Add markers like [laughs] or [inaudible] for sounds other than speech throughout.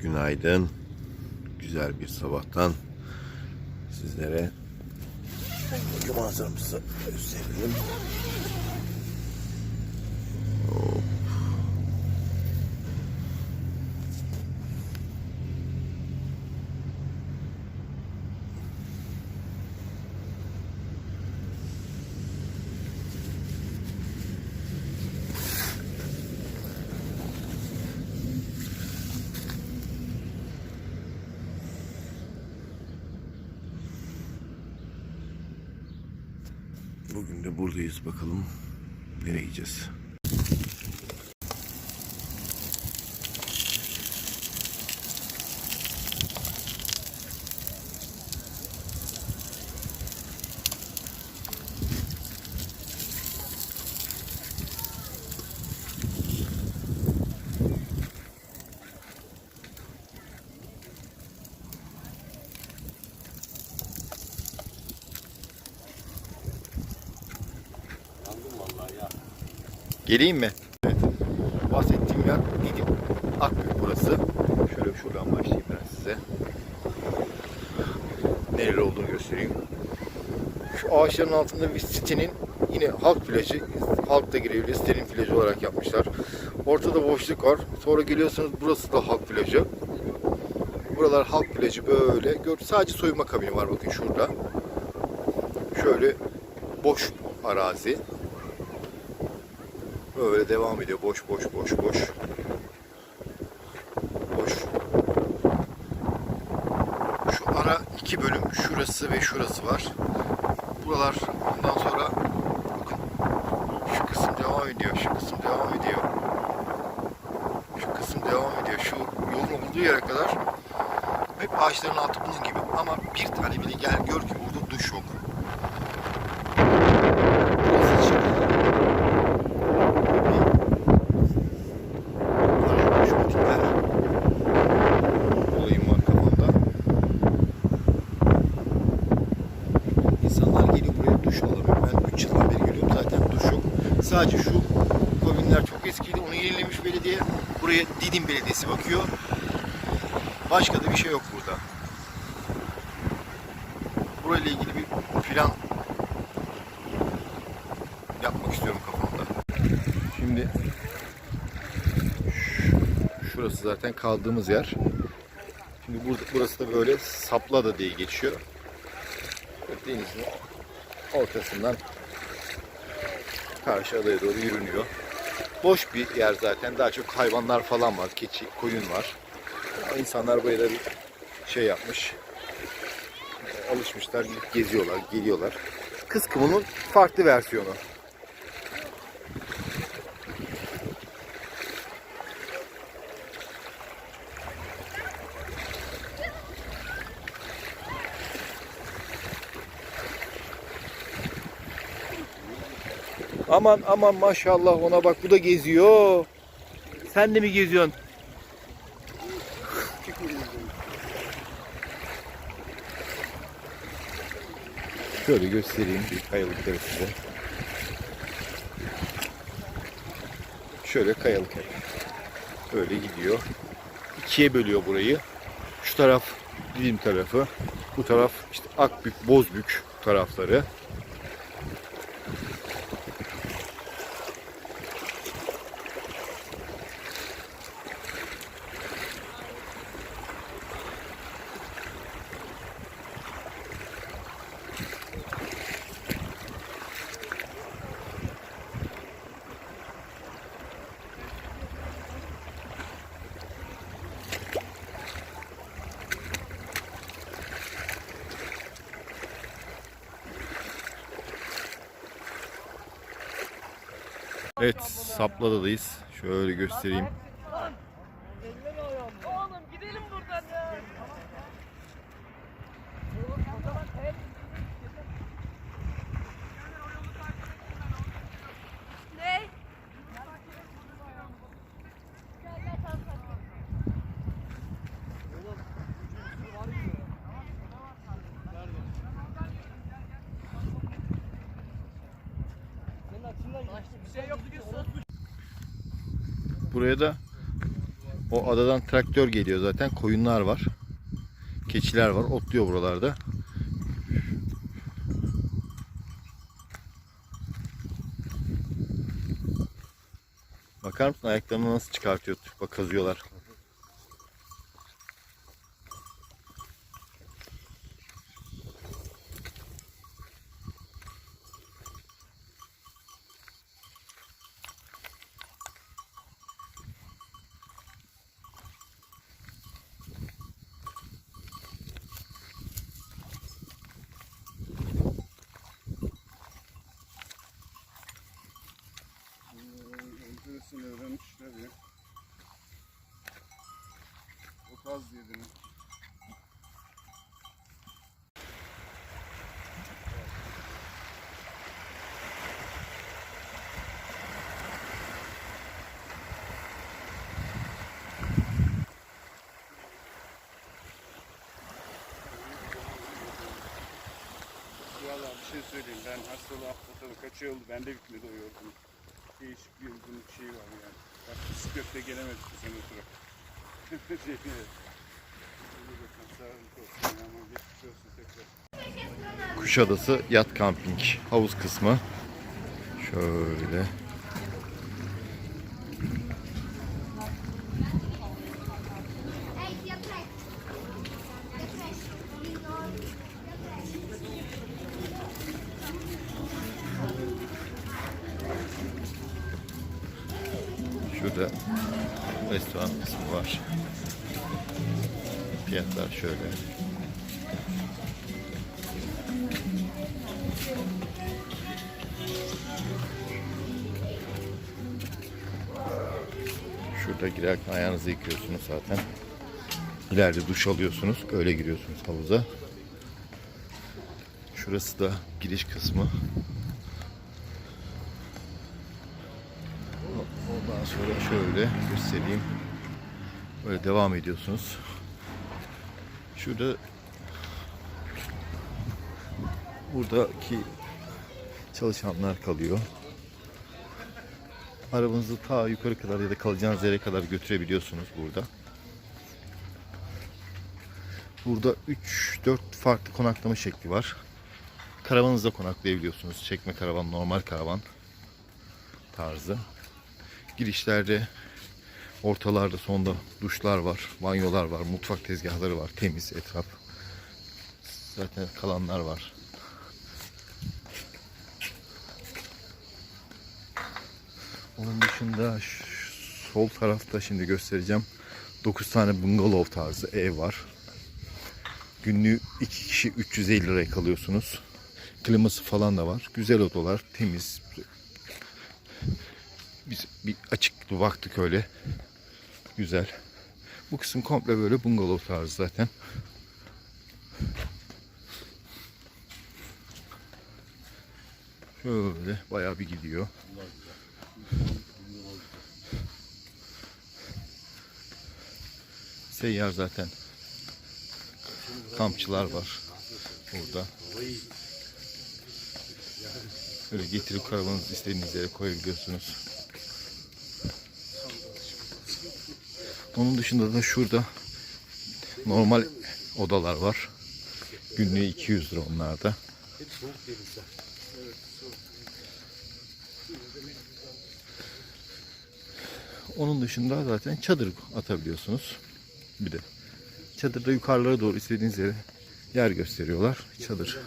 Günaydın. Güzel bir sabahtan sizlere bugün manzaramızı gösterelim. Bugün de buradayız bakalım nereye gideceğiz. Geleyim mi? Evet. Bahsettiğim yer Didim. Akbük burası. Şöyle şuradan başlayayım ben size. Nereli olduğunu göstereyim. Şu ağaçların altında bir sitenin yine halk plajı. Halk da girebiliyor. Sitenin plajı olarak yapmışlar. Ortada boşluk var. Sonra geliyorsunuz burası da halk plajı. Buralar halk plajı böyle. Gör, sadece soyunma kabini var bakın şurada. Şöyle boş arazi. Böyle devam ediyor. Boş boş boş boş. Boş. Şu ara iki bölüm şurası ve şurası var. Buralar ondan sonra bakın şu kısım devam ediyor. Şu kısım devam ediyor. Şu kısım devam ediyor. Şu yolun olduğu yere kadar hep ağaçların altı bunun gibi ama bir tane bile gel gör ki burada duş yok. Burası için Şubatlar. Olayım var kafamda. İnsanlar geliyor buraya duş alamıyor. Ben 3 yıldan beri geliyorum. Zaten duş yok. Sadece şu kabinler çok eskiydi. Onu yenilemiş belediye. Buraya Didim Belediyesi bakıyor. Başka da bir şey yok burada. Burayla ilgili bir plan yapmak istiyorum kafamda. Şimdi Şurası zaten kaldığımız yer. Şimdi burada, burası da böyle Saplada diye geçiyor. Denizin ortasından karşı adaya doğru yürünüyor. Boş bir yer zaten. Daha çok hayvanlar falan var. Keçi, koyun var. Ama İnsanlar buraya da bir şey yapmış. Alışmışlar, geziyorlar, geliyorlar. Kız kımının farklı versiyonu. Aman aman maşallah ona bak bu da geziyor. Sen de mi geziyorsun? Şöyle göstereyim bir kayalıkları size. Şöyle kayalık. Böyle gidiyor. İkiye bölüyor burayı. Şu taraf Didim tarafı. Bu taraf işte Akbük, Bozbük tarafları. Evet, Saplada'dayız. Şöyle göstereyim. Buraya da O adadan traktör geliyor zaten. Koyunlar var. Keçiler var. Otluyor buralarda. Bakar mısın ayaklarını nasıl çıkartıyor? Bak kazıyorlar. Yedini. Valla bir şey söyleyeyim. Ben hastalığı atlatalı kaç ay oldu. Bende bitmedi o yorgunluk. Değişik bir yorgunluk şeyi var yani. Bak bisikletle gelemedik bu sene tura. [laughs] Kuşadası Yat Camping havuz kısmı. Şöyle. Şurada restoran kısmı var. Fiyatlar şöyle. Şurada girerken ayağınızı yıkıyorsunuz zaten. İleride duş alıyorsunuz. Öyle giriyorsunuz havuza. Şurası da giriş kısmı. Sonra şöyle göstereyim. Böyle devam ediyorsunuz. Şurada buradaki çalışanlar kalıyor. Arabanızı ta yukarı kadar ya da kalacağınız yere kadar götürebiliyorsunuz burada. Burada 3-4 farklı konaklama şekli var. Karavanınızda konaklayabiliyorsunuz. Çekme karavan, normal karavan tarzı. Girişlerde ortalarda sonda duşlar var, banyolar var, mutfak tezgahları var, temiz etraf. Zaten kalanlar var. Onun dışında sol tarafta şimdi göstereceğim. 9 tane bungalov tarzı ev var. Günlüğü 2 kişi 350 liraya kalıyorsunuz. Kliması falan da var. Güzel odalar, temiz, biz bir açık baktık öyle. Güzel. Bu kısım komple böyle bungalov tarzı zaten. Şöyle bayağı bir gidiyor. Seyyar zaten. Kampçılar var burada. Böyle getirip karavanınızı istediğiniz yere koyabiliyorsunuz. Onun dışında da şurada normal odalar var. Günlüğü 200 lira onlarda. Onun dışında zaten çadır atabiliyorsunuz. Bir de çadırda yukarılara doğru istediğiniz yere yer gösteriyorlar. Çadır.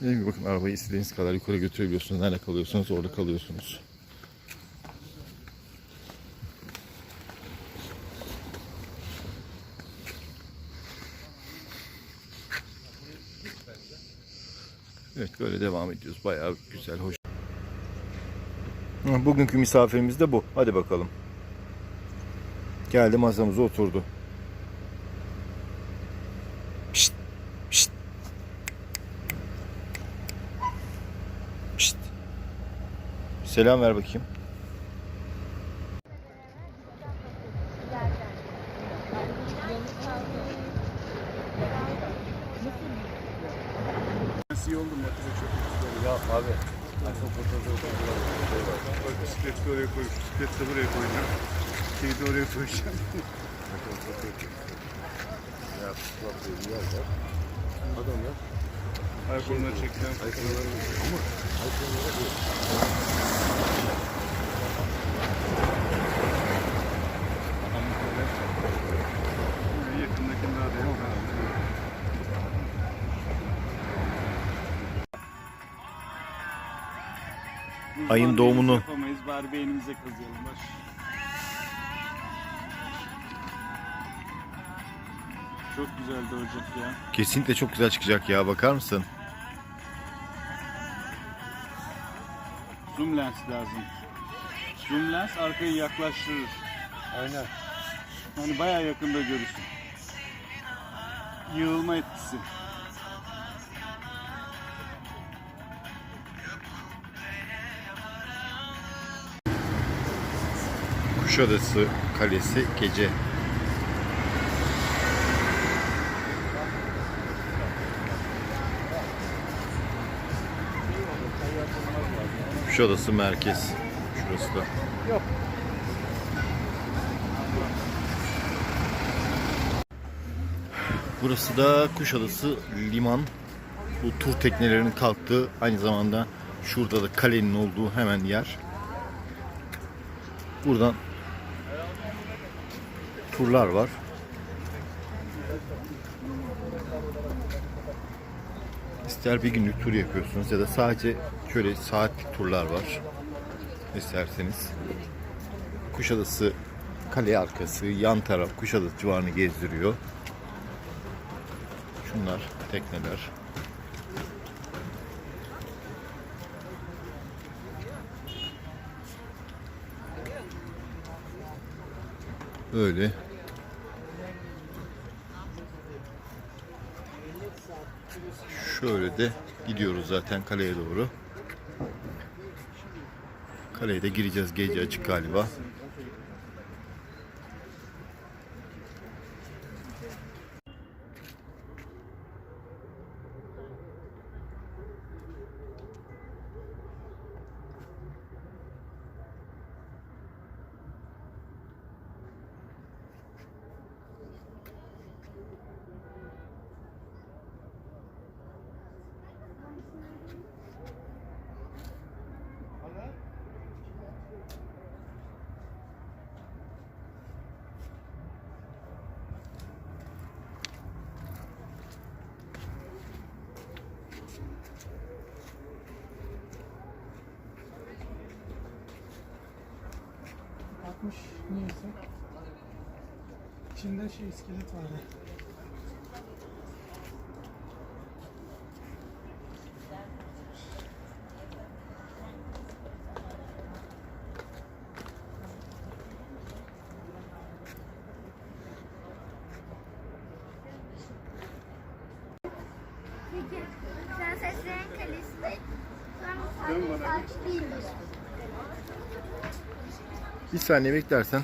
Dediğim gibi bakın arabayı istediğiniz kadar yukarı götürebiliyorsunuz. Nerede kalıyorsunuz orada kalıyorsunuz. Evet böyle devam ediyoruz. Bayağı güzel, hoş. Bugünkü misafirimiz de bu. Hadi bakalım. Geldi masamıza oturdu. Selam ver bakayım. Nasıl iyi oldu motive çok güzel. Ya abi. Bak bisikleti oraya koy, bisikleti de buraya koyacağım. Şeyi de oraya koyacağım. Adamlar iPhone'la çekilen fotoğraflar. Yakındakini daha da yapalım. Ayın doğumunu. Yapamayız bari beynimize kazıyalım. Baş. Çok güzeldi Ocak ya. kesinlikle çok güzel çıkacak ya bakar mısın? Zoom lens lazım. Zoom lens arkayı yaklaştırır. Aynen. Yani bayağı yakında görürsün. Yığılma etkisi. Kuşadası Kalesi gece. Kuşadası merkez. Şurası da. Yok. Burası da Kuşadası liman. Bu tur teknelerinin kalktığı aynı zamanda şurada da kalenin olduğu hemen yer. Buradan turlar var. İster bir günlük tur yapıyorsunuz ya da sadece şöyle saatlik turlar var. İsterseniz. Kuşadası kale arkası, yan taraf Kuşadası civarını gezdiriyor. Şunlar tekneler. Öyle. Şöyle de gidiyoruz zaten kaleye doğru. Kaleye de gireceğiz. Gece açık galiba. Atmış niyeyse. İçinde şey iskelet vardı. Peki, Prenseslerin Kalesi'nde Dön sonra bana. saat değildir. Bir saniye beklersen